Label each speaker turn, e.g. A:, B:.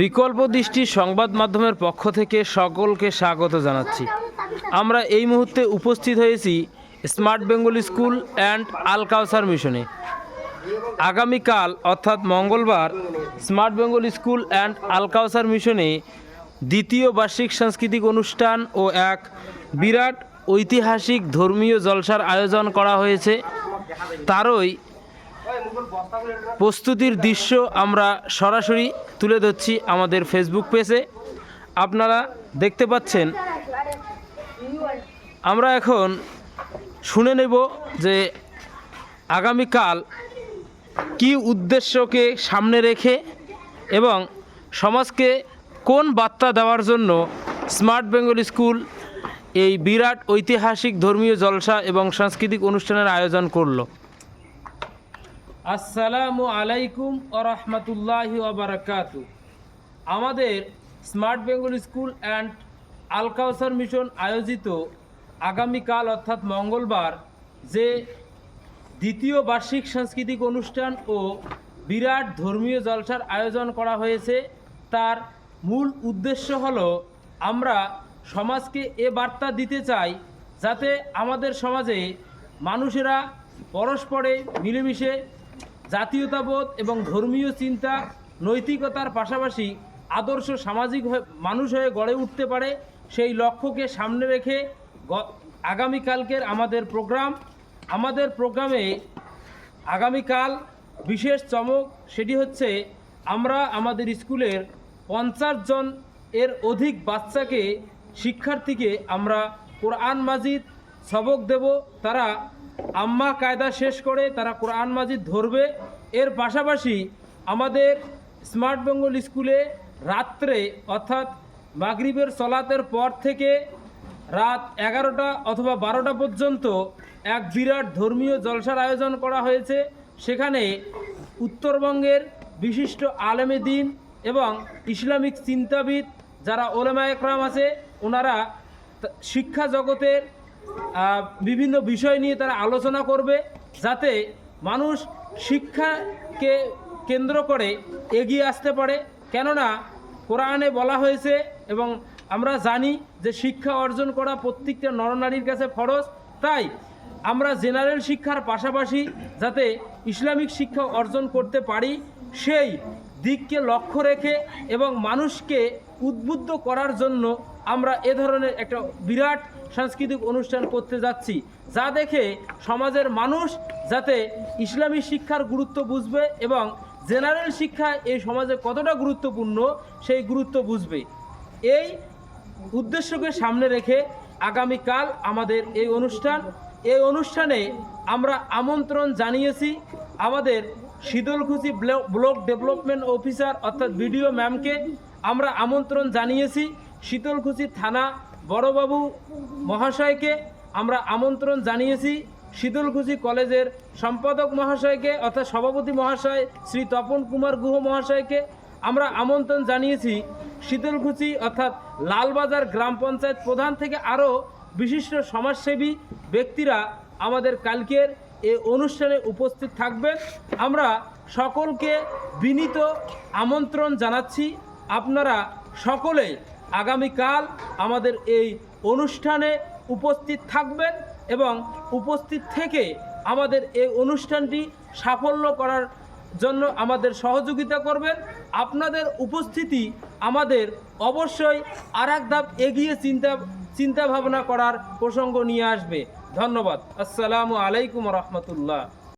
A: বিকল্প দৃষ্টি সংবাদ মাধ্যমের পক্ষ থেকে সকলকে স্বাগত জানাচ্ছি। আমরা এই মুহূর্তে উপস্থিত হয়েছি smart Bengal school and Al Kausar মিশনে। আগামীকাল, অর্থাৎ মঙ্গলবার, smart Bengal school and Al Kausar মিশনে দ্বিতীয় বার্ষিক সাংস্কৃতিক অনুষ্ঠান ও এক বিরাট ঐতিহাসিক ধর্মীয় জলসার আয়োজন করা হয়েছে। তারই প্রস্তুতির দৃশ্য আমরা সরাসরি তুলে ধরছি আমাদের ফেসবুক পেজে আপনারা দেখতে পাচ্ছেন, আমরা এখন শুনে নেব যে আগামীকাল কি উদ্দেশ্যকে সামনে রেখে এবং সমাজকে কোন বার্তা দেওয়ার জন্য স্মার্ট বেঙ্গল স্কুল এই বিরাট ঐতিহাসিক ধর্মীয় জলসা এবং সাংস্কৃতিক অনুষ্ঠানের আয়োজন করল। আসসালামু আলাইকুম ও রহমতুল্লাহি ওবরাকাতু আমাদের smart Bengal school and Alkausar mission আয়োজিত আগামীকাল অর্থাৎ মঙ্গলবার যে দ্বিতীয় বার্ষিক সাংস্কৃতিক অনুষ্ঠান ও বিরাট ধর্মীয় জলসার আয়োজন করা হয়েছে, তার মূল উদ্দেশ্য হল আমরা সমাজকে এ বার্তা দিতে চাই যাতে আমাদের সমাজে মানুষেরা পরস্পরে মিলেমিশে জাতীয়তাবোধ এবং ধর্মীয় চিন্তা নৈতিকতার পাশাপাশি আদর্শ সামাজিক মানুষ হয়ে গড়ে উঠতে পারে, সেই লক্ষ্যকে সামনে রেখে আগামীকালকের আমাদের প্রোগ্রাম। আমাদের প্রোগ্রামে আগামীকাল বিশেষ চমক সেটি হচ্ছে আমরা আমাদের স্কুলের পঞ্চাশ জন এর অধিক বাচ্চাকে শিক্ষার্থীকে আমরা কোরআন মাজিদ সবক দেব। তারা আম্মা কায়দা শেষ করে তারা কোরআন মাজিদ ধরবে। এর পাশাপাশি আমাদের স্মার্ট বেঙ্গল স্কুলে রাত্রে, অর্থাৎ মাগরিবের সলাতের পর থেকে রাত এগারোটা অথবা বারোটা পর্যন্ত এক বিরাট ধর্মীয় জলসার আয়োজন করা হয়েছে। সেখানে উত্তরবঙ্গের বিশিষ্ট আলেমে দিন এবং ইসলামিক চিন্তাবিদ যারা ওলেমা একরাম আছে, ওনারা শিক্ষা জগতের বিভিন্ন বিষয় নিয়ে তারা আলোচনা করবে যাতে মানুষ শিক্ষাকে কেন্দ্র করে এগিয়ে আসতে পারে। কেননা কোরআনে বলা হয়েছে এবং আমরা জানি যে শিক্ষা অর্জন করা প্রত্যেকটা নরনারীর কাছে ফরজ। তাই আমরা জেনারেল শিক্ষার পাশাপাশি যাতে ইসলামিক শিক্ষা অর্জন করতে পারি, সেই দিককে লক্ষ্য রেখে এবং মানুষকে উদ্বুদ্ধ করার জন্য আমরা এ ধরনের একটা বিরাট সাংস্কৃতিক অনুষ্ঠান করতে যাচ্ছি, যা দেখে সমাজের মানুষ যাতে ইসলামী শিক্ষার গুরুত্ব বুঝবে এবং জেনারেল শিক্ষা এই সমাজে কতটা গুরুত্বপূর্ণ সেই গুরুত্ব বুঝবে। এই উদ্দেশ্যকে সামনে রেখে আগামীকাল আমাদের এই অনুষ্ঠান। এই অনুষ্ঠানে আমরা আমন্ত্রণ জানিয়েছি আমাদের শীতলকুচি ব্ল- ব্লক ডেভেলপমেন্ট অফিসার অর্থাৎ বিডিও ম্যামকে। আমরা আমন্ত্রণ জানিয়েছি শীতলকুচি থানা বড়বাবু মহাশয়কে আমরা আমন্ত্রণ জানিয়েছি। শীতলকুচি কলেজের সম্পাদক মহাশয়কে অর্থাৎ সভাপতি মহাশয় শ্রী তপন কুমার গুহ মহাশয়কে আমরা আমন্ত্রণ জানিয়েছি। শীতলকুচি অর্থাৎ লালবাজার গ্রাম পঞ্চায়েত প্রধান থেকে আরও বিশিষ্ট সমাজসেবী ব্যক্তিরা আমাদের কালকের এই অনুষ্ঠানে উপস্থিত থাকবেন। আমরা সকলকে বিনীত আমন্ত্রণ জানাচ্ছি। আপনারা সকলে আগামীকাল আমাদের এই অনুষ্ঠানে উপস্থিত থাকবেন এবং উপস্থিত থেকে আমাদের এই অনুষ্ঠানটি সাফল্য করার জন্য আমাদের সহযোগিতা করবেন। আপনাদের উপস্থিতি আমাদের অবশ্যই আর ধাপ এগিয়ে চিন্তা, চিন্তাভাবনা করার প্রসঙ্গ নিয়ে আসবে। ধন্যবাদ। আসসালামু আলাইকুম রহমতুল্লাহ।